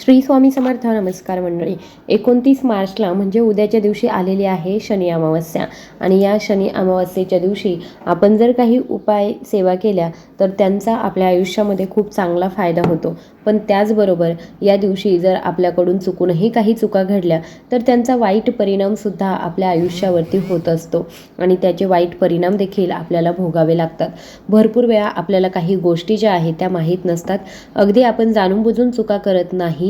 श्री स्वामी समर्थ नमस्कार मंडळी. एकोणतीस मार्चला म्हणजे उद्याच्या दिवशी आलेली आहे शनी अमावस्या. आणि या शनी अमावस्येच्या दिवशी आपण जर काही उपाय सेवा केल्या तर त्यांचा आपल्या आयुष्यामध्ये खूप चांगला फायदा होतो. पण त्याचबरोबर या दिवशी जर आपल्याकडून चुकूनही काही चुका घडल्या तर त्यांचा वाईट परिणामसुद्धा आपल्या आयुष्यावरती होत असतो. आणि त्याचे वाईट परिणाम देखील आपल्याला भोगावे लागतात. भरपूर वेळा आपल्याला काही गोष्टी ज्या आहेत त्या माहीत नसतात. अगदी आपण जाणून बुजून चुका करत नाही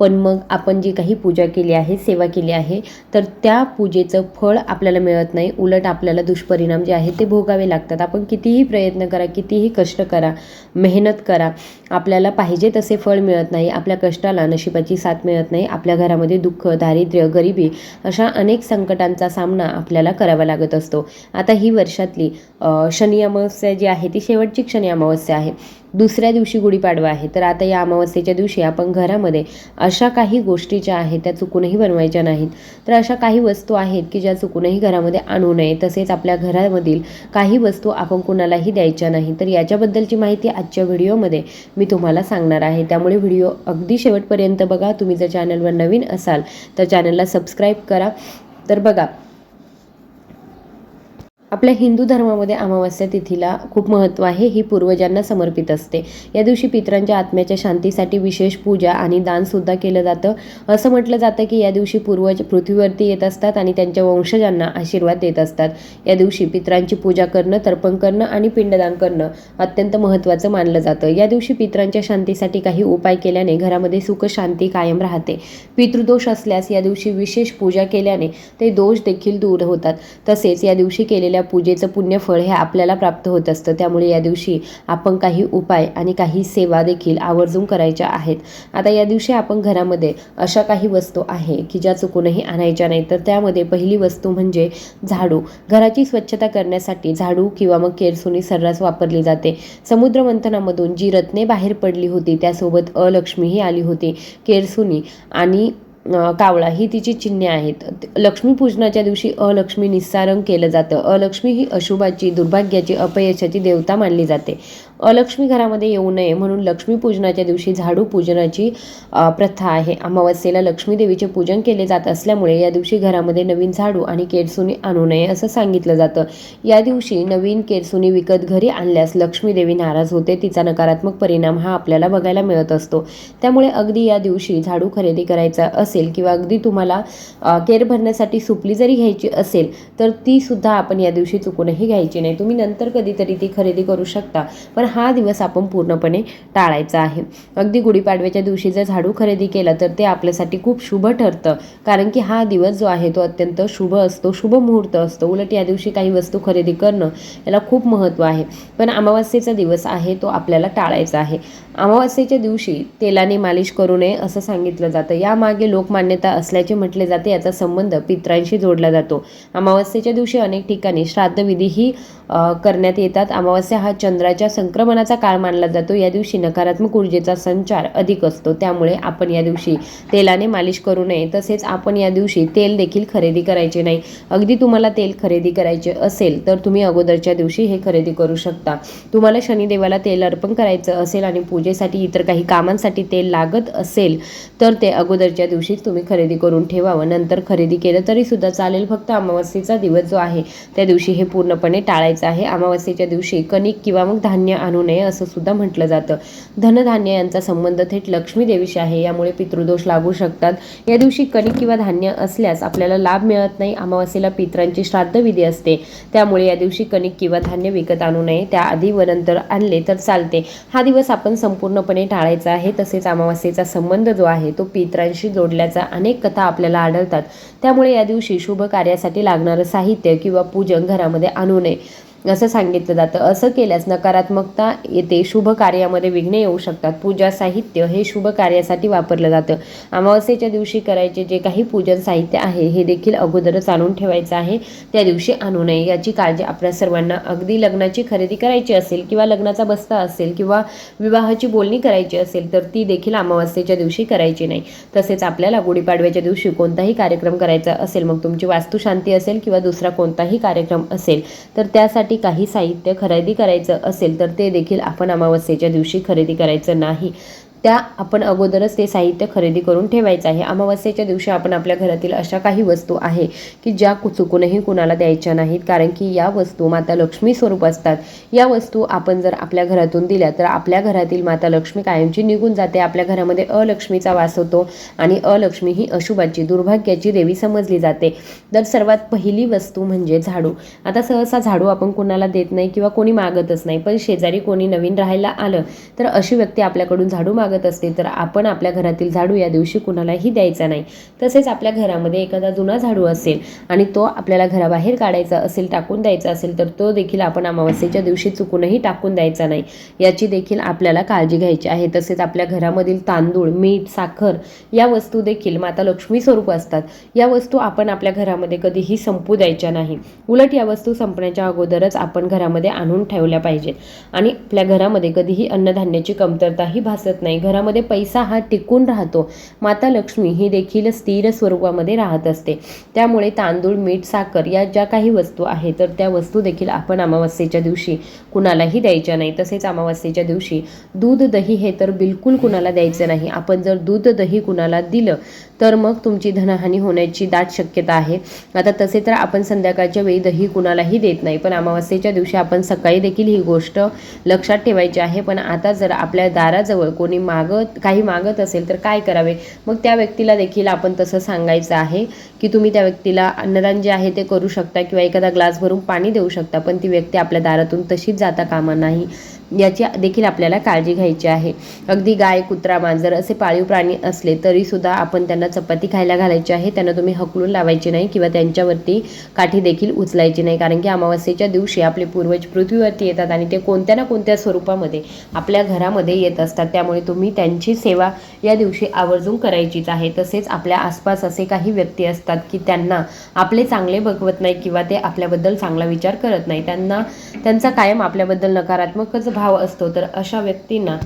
पण मग आपण जी काही पूजा केली आहे सेवा केली आहे तर त्या पूजेचं फळ आपल्याला मिळत नाही. उलट आपल्याला दुष्परिणाम जे आहे ते भोगावे लागतात. आपण कितीही प्रयत्न करा कितीही कष्ट करा मेहनत करा आपल्याला पाहिजे तसे फळ मिळत नाही. आपल्या कष्टाला नशिबाची साथ मिळत नाही. आपल्या घरामध्ये दुःख दारिद्र्य गरिबी अशा अनेक संकटांचा सामना आपल्याला करावा लागत असतो. आता ही वर्षातली शनी अमावस्या जी आहे ती शेवटची शनी अमावस्या आहे. दुसऱ्या दिवशी गुढीपाडवा आहे. तर आता या अमावस्येच्या दिवशी आपण घरामध्ये अशा काही गोष्टी ज्या आहेत त्या चुकूनही बनवायच्या नाहीत. तर अशा काही वस्तू आहेत की ज्या चुकूनही घरामध्ये आणू नये तसेच आपल्या घरामधील काही वस्तू आपण कुणालाही द्यायच्या नाही तर याच्याबद्दलची माहिती आजच्या व्हिडिओमध्ये मी तुम्हाला सांगणार आहे. त्यामुळे व्हिडिओ अगदी शेवटपर्यंत बघा. तुम्ही जर चॅनलवर नवीन असाल तर चॅनलला सबस्क्राईब करा. तर बघा आपल्या हिंदू धर्मामध्ये अमावस्या तिथीला खूप महत्त्व आहे ही पूर्वजांना समर्पित असते. या दिवशी पितरांच्या आत्म्याच्या शांतीसाठी विशेष पूजा आणि दानसुद्धा केलं जातं. असं म्हटलं जातं की या दिवशी पूर्वज पृथ्वीवरती येत असतात आणि त्यांच्या वंशजांना आशीर्वाद देत असतात. या दिवशी पितरांची पूजा करणं तर्पण करणं आणि पिंडदान करणं अत्यंत महत्त्वाचं मानलं जातं. या दिवशी पितरांच्या शांतीसाठी काही उपाय केल्याने घरामध्ये सुख शांती कायम राहते. पितृदोष असल्यास या दिवशी विशेष पूजा केल्याने ते दोष देखील दूर होतात. तसेच या दिवशी केलेल्या पूजेचं पुण्यफळ हे आपल्याला प्राप्त होत असतं. त्यामुळे या दिवशी आपण काही उपाय आणि काही सेवा देखील आवर्जून करायच्या आहेत. आता या दिवशी आपण घरामध्ये अशा काही वस्तू आहे की ज्या चुकूनही आणायच्या नाही तर त्यामध्ये पहिली वस्तू म्हणजे झाडू. घराची स्वच्छता करण्यासाठी झाडू किंवा मग केरसुनी सर्रास वापरली जाते. समुद्र मंथनामधून जी रत्ने बाहेर पडली होती त्यासोबत अलक्ष्मीही आली होती. केरसुनी आणि कावळा ही तिची चिन्हे आहेत. लक्ष्मीपूजनाच्या दिवशी अलक्ष्मी निस्सारण केलं जातं. अलक्ष्मी ही अशुभाची दुर्भाग्याची अपयशाची देवता मानली जाते. अलक्ष्मी घरामध्ये येऊ नये म्हणून लक्ष्मीपूजनाच्या दिवशी झाडू पूजनाची प्रथा आहे. अमावस्येला लक्ष्मी देवीचे पूजन केले जात असल्यामुळे या दिवशी घरामध्ये नवीन झाडू आणि केरसुनी आणू नये असं सांगितलं जातं. या दिवशी नवीन केरसुनी विकत घरी आणल्यास लक्ष्मी देवी नाराज होते. तिचा नकारात्मक परिणाम हा आपल्याला बघायला मिळत असतो. त्यामुळे अगदी या दिवशी झाडू खरेदी करायचा असेल किंवा अगदी तुम्हाला केर भरण्यासाठी सुपली जरी घ्यायची असेल तर ती सुद्धा आपण या दिवशी चुकूनही घ्यायची नाही. तुम्ही नंतर कधीतरी ती खरेदी करू शकता. पण हा दिवस आपण पूर्णपणे टाळायचा आहे. अगदी गुढीपाडव्याच्या दिवशी जर झाडू खरेदी केला तर ते आपल्यासाठी खूप शुभ ठरतं. कारण की हा दिवस जो आहे तो अत्यंत शुभ असतो शुभ मुहूर्त असतो. उलट या दिवशी काही वस्तू खरेदी करणं याला खूप महत्त्व आहे. पण अमावस्येचा दिवस आहे तो आपल्याला टाळायचा आहे. अमावास्येच्या दिवशी तेलाने मालिश करू नये असं सांगितलं जातं. यामागे लोकमान्यता असल्याचे म्हटले जाते याचा संबंध पित्रांशी जोडला जातो. अमावास्येच्या दिवशी अनेक ठिकाणी श्राद्धविधीही करण्यात येतात. अमावास्या हा चंद्राच्या संक्रमणाचा काळ मानला जातो. या दिवशी नकारात्मक ऊर्जेचा संचार अधिक असतो. त्यामुळे आपण या दिवशी तेलाने मालिश करू नये. तसेच आपण या दिवशी तेल देखील खरेदी करायचे नाही. अगदी तुम्हाला तेल खरेदी करायचे असेल तर तुम्ही अगोदरच्या दिवशी हे खरेदी करू शकता. तुम्हाला शनिदेवाला तेल अर्पण करायचं असेल आणि पूजेसाठी इतर काही कामांसाठी तेल लागत असेल तर ते अगोदरच्या दिवशीच तुम्ही खरेदी करून ठेवावं. नंतर खरेदी केलं तरी सुद्धा चालेल. फक्त अमावस्येचा दिवस जो आहे त्या दिवशी हे पूर्णपणे टाळायचं आहे. अमावस्येच्या दिवशी कणिक किंवा मग धान्य आणू नये असं सुद्धा म्हटलं जातं. धनधान्य यांचा संबंध थेट लक्ष्मी देवीशी आहे. यामुळे पितृदोष लागू शकतात. या दिवशी कणिक किंवा धान्य असल्यास आपल्याला लाभ मिळत नाही. अमावस्येला पित्रांची श्राद्धविधी असते. त्यामुळे या दिवशी कणिक किंवा धान्य विकत आणू नये. त्याआधी व नंतर आणले तर चालते. हा दिवस आपण संपूर्णपणे टाळायचा आहे. तसेच अमावास्येचा संबंध जो आहे तो पित्रांशी जोडल्याचा अनेक कथा आपल्याला आढळतात. त्यामुळे या दिवशी शुभ कार्यासाठी लागणारं साहित्य किंवा पूजन घरामध्ये आणू नये. असं सांगितलं जातं असं केल्यास नकारात्मकता येते शुभ कार्यामध्ये विघ्न येऊ शकतात. पूजा साहित्य हे शुभ कार्यासाठी वापरलं जातं. अमावस्येच्या दिवशी करायचे जे काही पूजन साहित्य आहे हे देखील अगोदरच आणून ठेवायचं आहे. त्या दिवशी आणू नये. याची काळजी आपल्या सर्वांना. अगदी लग्नाची खरेदी करायची असेल किंवा लग्नाचा बस्ता असेल किंवा विवाहाची बोलणी करायची असेल तर ती देखील अमावस्येच्या दिवशी करायची नाही. तसेच आपल्याला गुढीपाडव्याच्या दिवशी कोणताही कार्यक्रम करायचा असेल मग तुमची वास्तुशांती असेल किंवा दुसरा कोणताही कार्यक्रम असेल तर त्यासाठी काही साहित्य खरेदी करायचं असेल तर ते देखील आपण अमावस्येच्या दिवशी खरेदी करायचं नाही. त्या आपण अगोदरच ते साहित्य खरेदी करून ठेवायचं आहे. अमावस्येच्या दिवशी आपण आपल्या घरातील अशा काही वस्तू आहे की ज्या कु- चुकूनही कुणाला द्यायच्या नाहीत. कारण की या वस्तू माता लक्ष्मी स्वरूप असतात. या वस्तू आपण जर आपल्या घरातून दिल्या तर आपल्या घरातील माता लक्ष्मी कायमची निघून जाते. आपल्या घरामध्ये अलक्ष्मीचा वास होतो आणि अलक्ष्मी ही अशुभाची दुर्भाग्याची देवी समजली जाते. तर सर्वात पहिली वस्तू म्हणजे झाडू. आता सहसा झाडू आपण कोणाला देत नाही किंवा कोणी मागतच नाही. पण शेजारी कोणी नवीन राहायला आलं तर अशी व्यक्ती आपल्याकडून झाडू माग मागत असते तर आपण आपल्या घरातील झाडू या दिवशी कुणालाही द्यायचा नाही. तसेच आपल्या घरामध्ये एखादा जुना झाडू असेल आणि तो आपल्याला घराबाहेर काढायचा असेल टाकून द्यायचा असेल तर तो देखील आपण अमावस्येच्या दिवशी चुकूनही टाकून द्यायचा नाही. याची देखील आपल्याला काळजी घ्यायची आहे. तसेच आपल्या घरामधील तांदूळ मीठ साखर या वस्तू देखील माता लक्ष्मी स्वरूप असतात. या वस्तू आपण आपल्या घरामध्ये कधीही संपू द्यायच्या नाही. उलट या वस्तू संपण्याच्या अगोदरच आपण घरामध्ये आणून ठेवल्या पाहिजेत. आणि आपल्या घरामध्ये कधीही अन्नधान्याची कमतरताही भासत नाही. घरामध्ये पैसा हा टिकून राहतो. माता लक्ष्मी ही देखील स्थिर स्वरूपामध्ये राहत असते. त्यामुळे तांदूळ मीठ साखर या ज्या काही वस्तू आहेत तर त्या वस्तू देखील आपण अमावस्येच्या दिवशी कुणालाही द्यायच्या नाही. तसेच अमावस्येच्या दिवशी दूध दही हे तर बिलकुल कुणाला द्यायचं नाही. आपण जर दूध दही कुणाला दिलं तर मग तुमची धनहानी होण्याची दाट शक्यता आहे. आता तसे तर आपण संध्याकाळच्या वेळी दही कुणालाही देत नाही पण अमावस्येच्या दिवशी आपण सकाळी देखील ही गोष्ट लक्षात ठेवायची आहे. पण आता जर आपल्या दाराजवळ कोणी मागत काही मागत असेल तर काय करावे? मग त्या व्यक्तीला देखील आपण तसं सांगायचं आहे की तुम्ही त्या व्यक्तीला अन्नदान जे आहे ते करू शकता किंवा एखादा ग्लास भरून पाणी देऊ शकता पण ती व्यक्ती आपल्या दारातून तशीच जाता कामा नाही. याची देखील आपल्याला काळजी घ्यायची आहे. अगदी गाय कुत्रा मांजर असे पाळीव प्राणी असले तरी सुद्धा आपण त्यांना चपाती खायला घालायची आहे. त्यांना तुम्ही हकलून लावायची नाही किंवा त्यांच्यावरती काठी देखील उचलायची नाही. कारण की अमावस्येच्या दिवशी आपले पूर्वज पृथ्वीवरती येतात आणि ते कोणत्या ना कोणत्या स्वरूपामध्ये आपल्या घरामध्ये येत असतात. त्यामुळे तुम्ही त्यांची सेवा या दिवशी आवर्जून करायचीच आहे. तसेच आपल्या आसपास असे काही व्यक्ती असतात की त्यांना आपले चांगले बघवत नाही किंवा ते आपल्याबद्दल चांगला विचार करत नाही. त्यांना त्यांचा कायम आपल्याबद्दल नकारात्मकच भाव असतो. तर अशा व्यक्तींना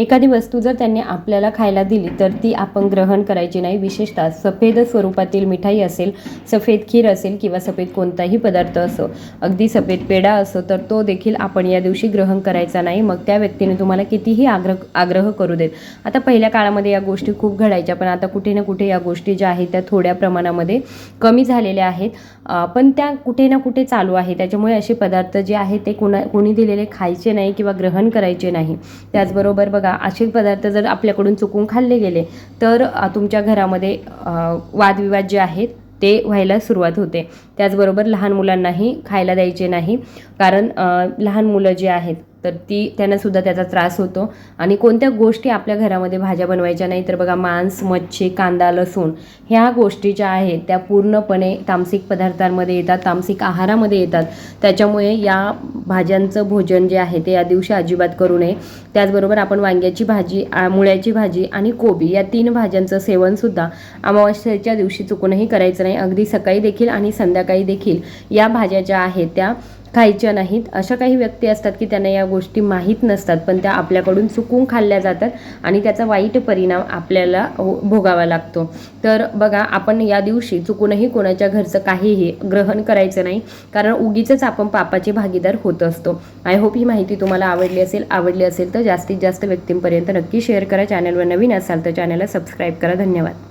एखादी वस्तू जर त्यांनी आपल्याला खायला दिली तर ती आपण ग्रहण करायची नाही. विशेषतः सफेद स्वरूपातील मिठाई असेल सफेद खीर असेल किंवा सफेद कोणताही पदार्थ असो अगदी सफेद पेढा असो तर तो देखील आपण या दिवशी ग्रहण करायचा नाही. मग त्या व्यक्तीने तुम्हाला कितीही आग्रह आग्रह करू देत. आता पहिल्या काळामध्ये या गोष्टी खूप घडायच्या पण आता कुठे ना कुठे या गोष्टी ज्या आहेत त्या थोड्या प्रमाणामध्ये कमी झालेल्या आहेत. पण त्या कुठे ना कुठे चालू आहे. त्याच्यामुळे असे पदार्थ जे आहेत ते कुणा कोणी दिलेले खायचे नाही किंवा ग्रहण करायचे नाही. त्याचबरोबर बघा असे पदार्थ जर आपल्याकडून चुकून खाल्ले गेले तर तुमच्या घरामध्ये वादविवाद जे आहेत ते व्हायला सुरुवात होते. त्याचबरोबर लहान मुलांनाही खायला द्यायचे नाही. कारण लहान मुलं जे आहेत तर ती त्यांनासुद्धा त्याचा त्रास होतो. आणि कोणत्या गोष्टी आपल्या घरामध्ये भाज्या बनवायच्या नाही तर बघा मांस मच्छी कांदा लसूण ह्या गोष्टी ज्या आहेत त्या पूर्णपणे तामसिक पदार्थांमध्ये येतात तामसिक आहारामध्ये येतात. त्याच्यामुळे या भाज्यांचं भोजन जे आहे ते या दिवशी अजिबात करू नये. त्याचबरोबर आपण वांग्याची भाजी मुळ्याची भाजी आणि कोबी या तीन भाज्यांचं सेवनसुद्धा अमावास्येच्या दिवशी चुकूनही करायचं नाही. अगदी सकाळी देखील आणि संध्याकाळी देखील या भाज्या ज्या आहेत त्या खायच्या नाहीत. अशा काही व्यक्ती असतात की त्यांना या गोष्टी माहीत नसतात पण त्या आपल्याकडून चुकून खाल्ल्या जातात आणि त्याचा वाईट परिणाम आपल्याला हो- भोगावा लागतो. तर बघा आपण या दिवशी चुकूनही कोणाच्या घरचं काहीही ग्रहण करायचं नाही कारण उगीच आपण पापाचे भागीदार होत असतो. आय होप ही माहिती तुम्हाला आवडली असेल आवडली असेल तर जास्तीत जास्त व्यक्तींपर्यंत नक्की शेअर करा. चॅनलवर नवीन असाल तर चॅनलला सबस्क्राईब करा. धन्यवाद.